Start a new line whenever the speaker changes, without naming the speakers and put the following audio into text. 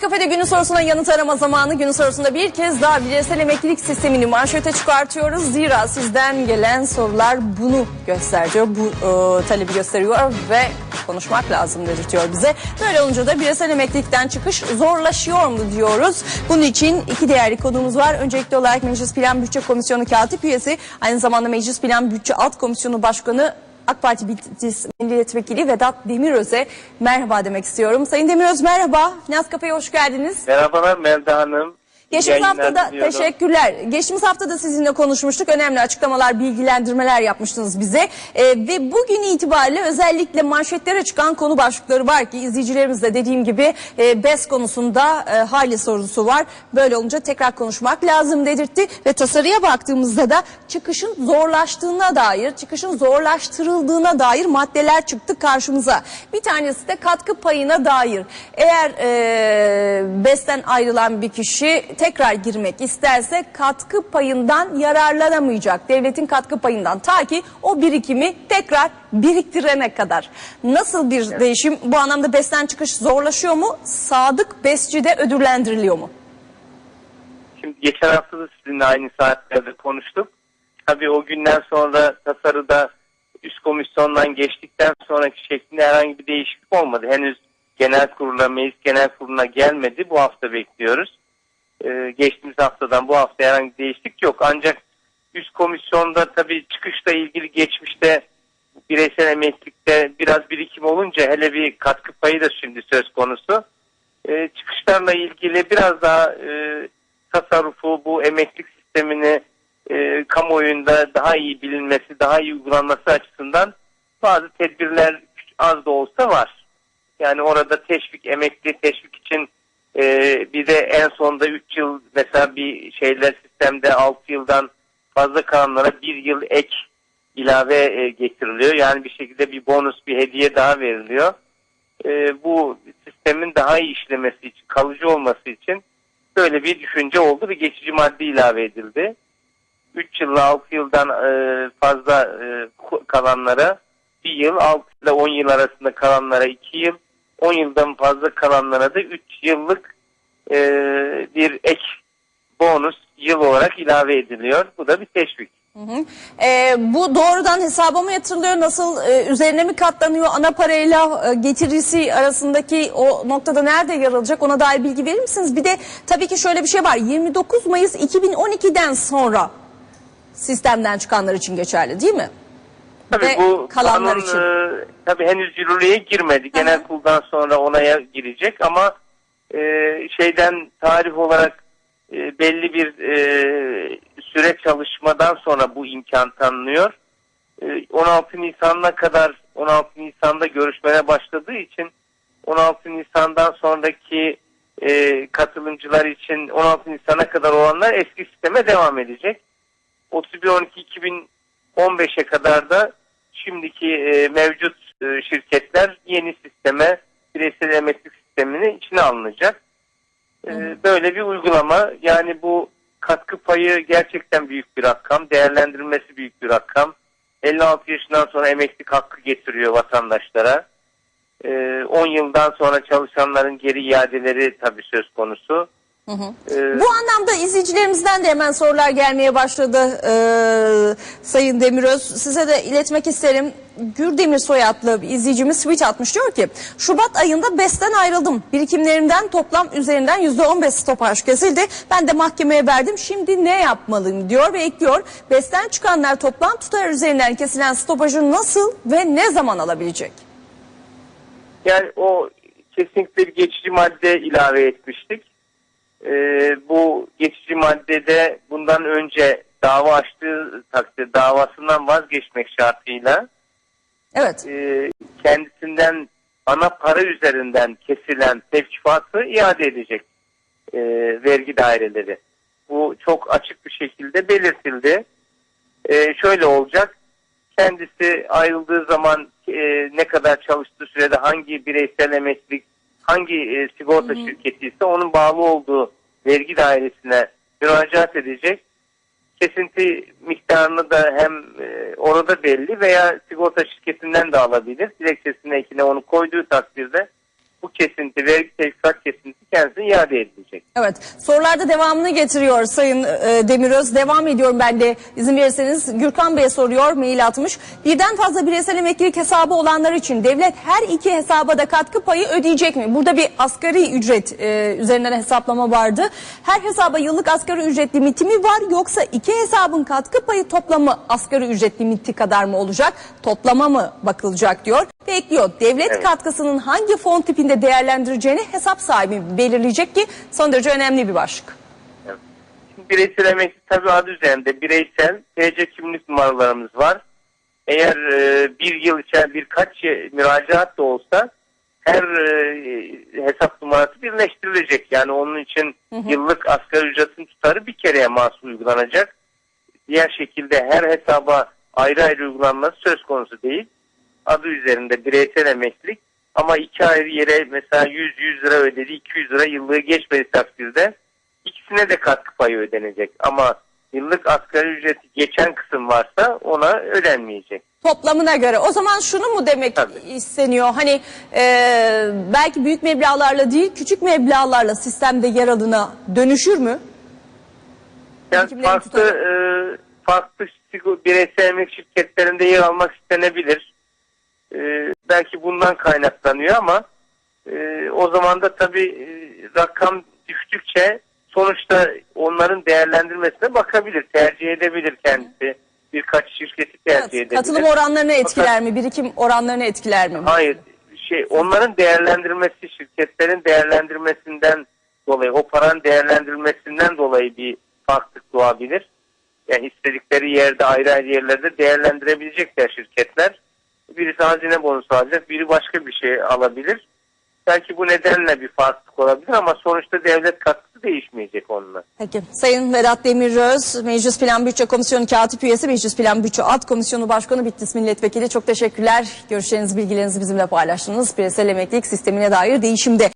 Kafede günün sorusuna yanıt arama zamanı. Günün sorusunda bir kez daha bireysel emeklilik sistemini manşete çıkartıyoruz. Zira sizden gelen sorular bunu gösteriyor. Bu e, talebi gösteriyor ve konuşmak lazım dedirtiyor bize. Böyle olunca da bireysel emeklilikten çıkış zorlaşıyor mu diyoruz. Bunun için iki değerli konuğumuz var. Öncelikli olarak Meclis Plan Bütçe Komisyonu Katip Üyesi, aynı zamanda Meclis Plan Bütçe Alt Komisyonu Başkanı AK Parti Bitlis Milletvekili Vedat Demiröz'e merhaba demek istiyorum. Sayın Demiröz merhaba. Finans Kafe'ye hoş geldiniz.
Merhabalar Melda Hanım.
Geçtiğimiz
Yayınlar
hafta da
diliyorum.
teşekkürler. Geçtiğimiz hafta da sizinle konuşmuştuk. Önemli açıklamalar, bilgilendirmeler yapmıştınız bize. Ee, ve bugün itibariyle özellikle manşetlere çıkan konu başlıkları var ki izleyicilerimiz de dediğim gibi e, BES konusunda e, hali sorusu var. Böyle olunca tekrar konuşmak lazım dedirtti ve tasarıya baktığımızda da çıkışın zorlaştığına dair, çıkışın zorlaştırıldığına dair maddeler çıktı karşımıza. Bir tanesi de katkı payına dair. Eğer e, BES'ten ayrılan bir kişi tekrar girmek isterse katkı payından yararlanamayacak. Devletin katkı payından ta ki o birikimi tekrar biriktirene kadar. Nasıl bir değişim bu anlamda BES'ten çıkış zorlaşıyor mu? Sadık BES'çi de ödüllendiriliyor mu?
Şimdi geçen hafta da sizinle aynı saatlerde konuştuk. Tabii o günden sonra tasarıda üst komisyondan geçtikten sonraki şeklinde herhangi bir değişiklik olmadı. Henüz genel kurula, meclis genel kuruluna gelmedi. Bu hafta bekliyoruz. Ee, geçtiğimiz haftadan bu hafta herhangi bir değişiklik yok. Ancak üst komisyonda tabii çıkışla ilgili geçmişte bireysel emeklilikte biraz birikim olunca hele bir katkı payı da şimdi söz konusu. Ee, çıkışlarla ilgili biraz daha e, tasarrufu bu emeklilik sistemini e, kamuoyunda daha iyi bilinmesi, daha iyi uygulanması açısından bazı tedbirler az da olsa var. Yani orada teşvik, emekli teşvik için e, bir de en sonda 3 yıl mesela bir şeyler sistemde 6 yıldan fazla kalanlara 1 yıl ek ilave e, getiriliyor. Yani bir şekilde bir bonus, bir hediye daha veriliyor. E, bu sistemin daha iyi işlemesi için, kalıcı olması için böyle bir düşünce oldu ve geçici madde ilave edildi. 3 yılla 6 yıldan e, fazla e, kalanlara 1 yıl, 6 ile 10 yıl arasında kalanlara 2 yıl, 10 yıldan fazla kalanlara da 3 yıllık e, bir ek bonus yıl olarak ilave ediliyor. Bu da bir teşvik.
Hı hı. Ee, bu doğrudan hesaba mı yatırılıyor? Nasıl e, üzerine mi katlanıyor? Ana parayla e, getirisi arasındaki o noktada nerede yer alacak? Ona dair bilgi verir misiniz? Bir de tabii ki şöyle bir şey var. 29 Mayıs 2012'den sonra sistemden çıkanlar için geçerli değil mi?
Tabii
Ve
bu
kalanlar
kanun,
için.
e, tabii henüz yürürlüğe girmedi. Genel kuruldan sonra onaya girecek ama e, şeyden tarih olarak e, belli bir e, süre çalışmadan sonra bu imkan tanınıyor. E, 16 Nisan'ına kadar 16 Nisan'da görüşmeye başladığı için 16 Nisan'dan sonraki e, katılımcılar için 16 Nisan'a kadar olanlar eski sisteme devam edecek. 31-12-2015'e kadar da şimdiki e, mevcut e, şirketler yeni sisteme bireysel emeklilik sistemini içine alınacak. E, böyle bir uygulama yani bu katkı payı gerçekten büyük bir rakam, değerlendirilmesi büyük bir rakam. 56 yaşından sonra emeklilik hakkı getiriyor vatandaşlara. E, 10 yıldan sonra çalışanların geri iadeleri tabii söz konusu. E,
Bu anlamda izleyicilerimizden de hemen sorular gelmeye başladı e, Sayın Demiröz. Size de iletmek isterim. Gürdemir soyadlı bir izleyicimiz tweet atmış diyor ki Şubat ayında BES'ten ayrıldım. Birikimlerimden toplam üzerinden %15 stopaj kesildi. Ben de mahkemeye verdim. Şimdi ne yapmalıyım diyor ve ekliyor. BES'ten çıkanlar toplam tutar üzerinden kesilen stopajı nasıl ve ne zaman alabilecek?
Yani o kesinlikle bir geçici madde ilave etmiştik. Ee, bu geçici maddede bundan önce dava açtığı takdirde davasından vazgeçmek şartıyla
Evet.
e, kendisinden ana para üzerinden kesilen tevkifatı iade edecek e, vergi daireleri. Bu çok açık bir şekilde belirtildi. E, şöyle olacak. Kendisi ayrıldığı zaman e, ne kadar çalıştığı sürede hangi bireysel emeklilik, hangi e, sigorta şirketi ise onun bağlı olduğu vergi dairesine müracaat edecek. Kesinti miktarını da hem e, orada belli veya sigorta şirketinden de alabilir. Dilekçesine ekine onu koyduğu takdirde bu kesinti, vergi teşvikat kesinti kendisine iade edilecek.
Evet sorularda devamını getiriyor Sayın e, Demiröz. Devam ediyorum ben de izin verirseniz. Gürkan Bey soruyor mail atmış. Birden fazla bireysel emeklilik hesabı olanlar için devlet her iki hesaba da katkı payı ödeyecek mi? Burada bir asgari ücret e, üzerinden hesaplama vardı. Her hesaba yıllık asgari ücret limiti mi var yoksa iki hesabın katkı payı toplamı asgari ücret limiti kadar mı olacak? Toplama mı bakılacak diyor. Ve ekliyor devlet
Evet.
katkısının hangi fon tipinde değerlendireceğini hesap sahibi belirleyecek ki son derece önemli bir başlık.
Şimdi bireysel emekli tabii adı üzerinde bireysel TC kimlik numaralarımız var. Eğer e, bir yıl içerisinde birkaç müracaat da olsa her e, hesap numarası birleştirilecek. Yani onun için yıllık asgari ücretin tutarı bir kereye mahsus uygulanacak. Diğer şekilde her hesaba ayrı ayrı uygulanması söz konusu değil. Adı üzerinde bireysel emeklilik ama iki ayrı yere mesela 100-100 lira ödedi 200 lira yıllığı geçmedi takdirde ikisine de katkı payı ödenecek. Ama yıllık asgari ücreti geçen kısım varsa ona ödenmeyecek.
Toplamına göre. O zaman şunu mu demek
Tabii.
isteniyor? Hani e, belki büyük meblağlarla değil küçük meblağlarla sistemde yer alına dönüşür mü?
Yani farklı e, farklı bireysel emekli şirketlerinde yer almak istenebilir. E, belki bundan kaynaklanıyor ama e, o zaman da tabii e, rakam düştükçe sonuçta onların değerlendirmesine bakabilir, tercih edebilir kendisi. Birkaç şirketi tercih
Evet,
edebilir.
katılım oranlarını etkiler mi? Birikim oranlarını etkiler mi?
Hayır. Şey onların değerlendirmesi şirketlerin değerlendirmesinden dolayı o paranın değerlendirmesinden dolayı bir farklılık doğabilir. Yani istedikleri yerde ayrı ayrı yerlerde değerlendirebilecekler şirketler. Birisi hazine bonusu alacak, biri başka bir şey alabilir. Belki bu nedenle bir farklılık olabilir ama sonuçta devlet katkısı değişmeyecek onunla.
Peki. Sayın Vedat Demiröz, Meclis Plan Bütçe Komisyonu Katip Üyesi, Meclis Plan Bütçe Alt Komisyonu Başkanı, Bitlis Milletvekili. Çok teşekkürler. Görüşlerinizi, bilgilerinizi bizimle paylaştınız. Bireysel emeklilik sistemine dair değişimde